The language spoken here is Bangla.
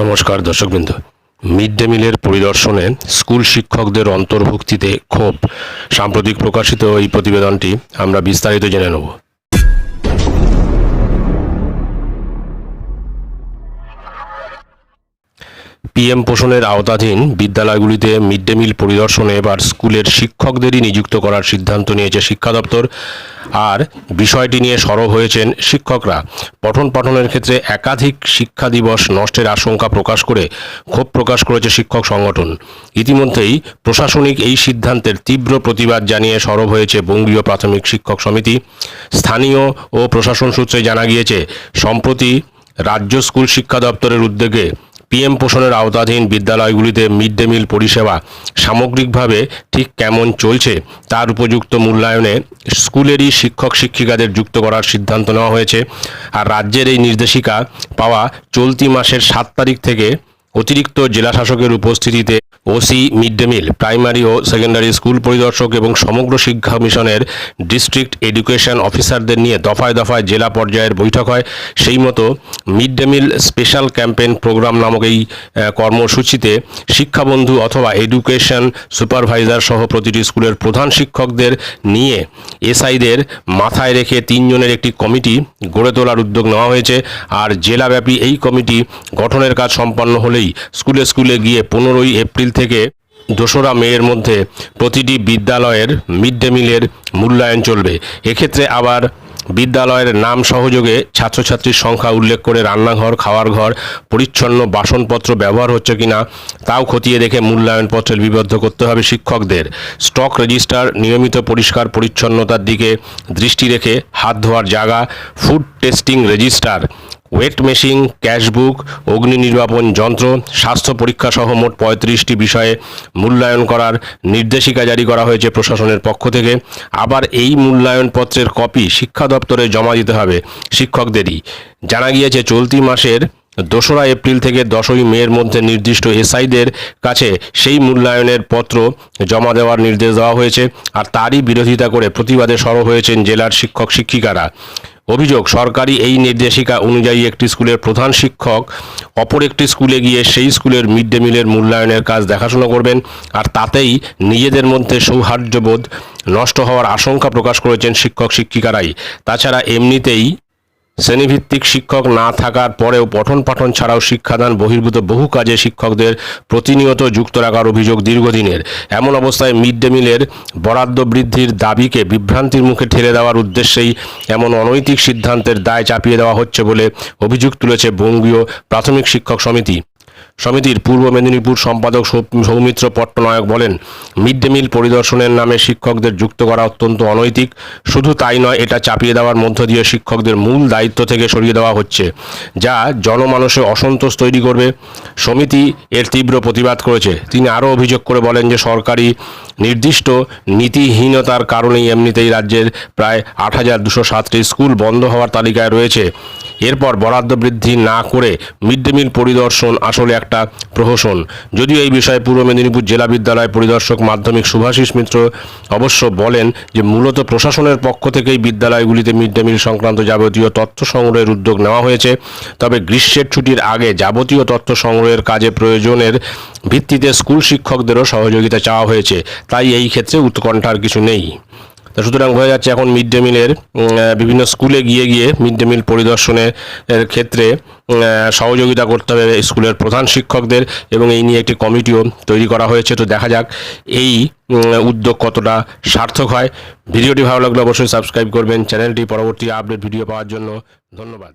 নমস্কার, দর্শকবৃন্দ। মিড ডে মিলের পরিদর্শনে স্কুল শিক্ষকদের অন্তর্ভুক্তিতে ক্ষোভ। সাম্প্রতিক প্রকাশিত এই প্রতিবেদনটি আমরা বিস্তারিত জেনে নেব। পিএম পোষণের আওতাধীন বিদ্যালয়গুলিতে মিড ডে মিল পরিদর্শনে এবার স্কুলের শিক্ষকদেরই নিযুক্ত করার সিদ্ধান্ত নিয়েছে শিক্ষা দপ্তর। আর বিষয়টি নিয়ে সরব হয়েছেন শিক্ষকরা। পঠন পাঠনের ক্ষেত্রে একাধিক শিক্ষা দিবস নষ্টের আশঙ্কা প্রকাশ করে ক্ষোভ প্রকাশ করেছে শিক্ষক সংগঠন। ইতিমধ্যেই প্রশাসনিক এই সিদ্ধান্তের তীব্র প্রতিবাদ জানিয়ে সরব হয়েছে বঙ্গীয় প্রাথমিক শিক্ষক সমিতি। স্থানীয় ও প্রশাসন সূত্রে জানা গিয়েছে, সম্প্রতি রাজ্য স্কুল শিক্ষা দপ্তরের উদ্যোগে পিএম পোষণের আওতাধীন বিদ্যালয়গুলিতে মিড ডে মিল পরিষেবা সামগ্রিকভাবে ঠিক কেমন চলছে তার উপযুক্ত মূল্যায়নে স্কুলেরই শিক্ষক শিক্ষিকাদের যুক্ত করার সিদ্ধান্ত নেওয়া হয়েছে। আর রাজ্যের এই নির্দেশিকা পাওয়া চলতি মাসের সাত তারিখ থেকে অতিরিক্ত জেলা শাসকের উপস্থিতিতে OC mid day meal primary ও সেকেন্ডারি স্কুল পরিদর্শক এবং সমগ্র শিক্ষা মিশনের ডিস্ট্রিক্ট এডুকেশন অফিসারদের নিয়ে দফায় দফায় জেলা পর্যায়ের বৈঠক হয়। সেই মতো mid day meal special campaign program নামক এই কর্মসূচিতে শিক্ষাবন্ধু অথবা এডুকেশন সুপারভাইজার সহ প্রতিটি স্কুলের প্রধান শিক্ষকদের নিয়ে এসআইদের মাথায় রেখে তিনজনের একটি কমিটি গড়ে তোলার উদ্যোগ নেওয়া হয়েছে। আর জেলাব্যাপী এই কমিটি গঠনের কাজ সম্পন্ন হলেই স্কুলে স্কুলে গিয়ে পনেরোই এপ্রিল থেকে দোসরা মেয়ের মধ্যে প্রতিটি বিদ্যালয়ের মিড ডে মিলের মূল্যায়ন চলবে। এক্ষেত্রে আবার বিদ্যালয়ের নাম সহযোগে ছাত্রছাত্রীর সংখ্যা উল্লেখ করে রান্নাঘর, খাওয়ার ঘর, পরিচ্ছন্ন বাসনপত্র ব্যবহার হচ্ছে কিনা তাও খতিয়ে দেখে মূল্যায়নপত্রে লিপিবদ্ধ করতে হবে শিক্ষকদের। স্টক রেজিস্টার, নিয়মিত পরিষ্কার পরিচ্ছন্নতার দিকে দৃষ্টি রেখে হাত ধোয়ার জায়গা, food testing register weight machine, cashbook, অগ্নি নির্বাপন যন্ত্র, স্বাস্থ্য পরীক্ষা সহ মোট পঁয়ত্রিশটি বিষয়ে মূল্যায়ন করার নির্দেশিকা জারি করা হয়েছে প্রশাসনের পক্ষ থেকে। আবার এই মূল্যায়নপত্রের কপি শিক্ষা দপ্তরে জমা দিতে হবে শিক্ষকদেরই। জানা গিয়েছে, চলতি মাসের দোসরা এপ্রিল থেকে দশই মের মধ্যে নির্দিষ্ট এসআইদের কাছে সেই মূল্যায়নের পত্র জমা দেওয়ার নির্দেশ দেওয়া হয়েছে। আর তারই বিরোধিতা করে প্রতিবাদে সরব হয়েছেন জেলার শিক্ষক শিক্ষিকারা অভিযোগ, সরকারি এই নির্দেশিকা অনুযায়ী একটি স্কুলের প্রধান শিক্ষক অপর একটি স্কুলে গিয়ে সেই স্কুলের মিড ডে মিলের মূল্যায়নের কাজ দেখাশোনা করবেন আর তাতেই নিজেদের মধ্যে সৌহার্দ্যবোধ নষ্ট হওয়ার আশঙ্কা প্রকাশ করেছেন শিক্ষক শিক্ষিকারাই তাছাড়া এমনিতেই শ্রেণীভিত্তিক শিক্ষক না থাকার পরেও পঠন পাঠন ছাড়াও শিক্ষাদান বহির্ভূত বহু কাজে শিক্ষকদের প্রতিনিয়ত যুক্ত রাখার অভিযোগ দীর্ঘদিনের। এমন অবস্থায় মিড ডে মিলের বরাদ্দ বৃদ্ধির দাবিকে বিভ্রান্তির মুখে ঠেলে দেওয়ার উদ্দেশ্যেই এমন অনৈতিক সিদ্ধান্তের দায় চাপিয়ে দেওয়া হচ্ছে বলে অভিযোগ তুলেছে বঙ্গীয় প্রাথমিক শিক্ষক সমিতি। সমিতির পূর্ব মেদিনীপুর সম্পাদক সৌমিত্র পট্টনায়ক বলেন, মিড ডে মিল পরিদর্শনের নামে শিক্ষকদের যুক্ত করা অত্যন্ত অনৈতিক। শুধু তাই নয়, এটা চাপিয়ে দেওয়ার মধ্য দিয়ে শিক্ষকদের মূল দায়িত্ব থেকে সরিয়ে দেওয়া হচ্ছে, যা জনমানসে অসন্তোষ তৈরি করবে। সমিতি এর তীব্র প্রতিবাদ করেছে। তিনি আরও অভিযোগ করে বলেন যে, সরকারি নির্দিষ্ট নীতিহীনতার কারণেই এমনিতেই রাজ্যের প্রায় আট হাজার দুশো সাতটি স্কুল বন্ধ হওয়ার তালিকায় রয়েছে। এরপর বরাদ্দ বৃদ্ধি না করে মিড ডে মিল পরিদর্শন আসলে একটা প্রহসন। যদিও এই বিষয়ে পূর্ব মেদিনীপুর জেলা বিদ্যালয় পরিদর্শক মাধ্যমিক শুভাশিস মিত্র অবশ্য বলেন যে মূলত প্রশাসনের পক্ষ থেকেই বিদ্যালয়গুলিতে মিড ডে মিল সংক্রান্ত যাবতীয় তথ্য সংগ্রহের উদ্যোগ নেওয়া হয়েছে। তবে গ্রীষ্মের ছুটির আগে যাবতীয় তথ্য সংগ্রহের কাজে প্রয়োজনের ভিত্তিতে স্কুল শিক্ষকদেরও সহযোগিতা চাওয়া হয়েছে। তাই এই ক্ষেত্রে উৎকণ্ঠার কিছু নেই। তা সুতরাং বোঝা যাচ্ছে এখন মিড ডে মিলের বিভিন্ন স্কুলে গিয়ে গিয়ে মিড ডে মিল পরিদর্শনের ক্ষেত্রে সহযোগিতা করতে হবে স্কুলের প্রধান শিক্ষকদের এবং এই নিয়ে একটি কমিটিও তৈরি করা হয়েছে। তো দেখা যাক এই উদ্যোগ কতটা সার্থক হয়। ভিডিওটি ভালো লাগলে অবশ্যই সাবস্ক্রাইব করবেন। চ্যানেলটি পরবর্তী আপডেট ভিডিও পাওয়ার জন্য ধন্যবাদ।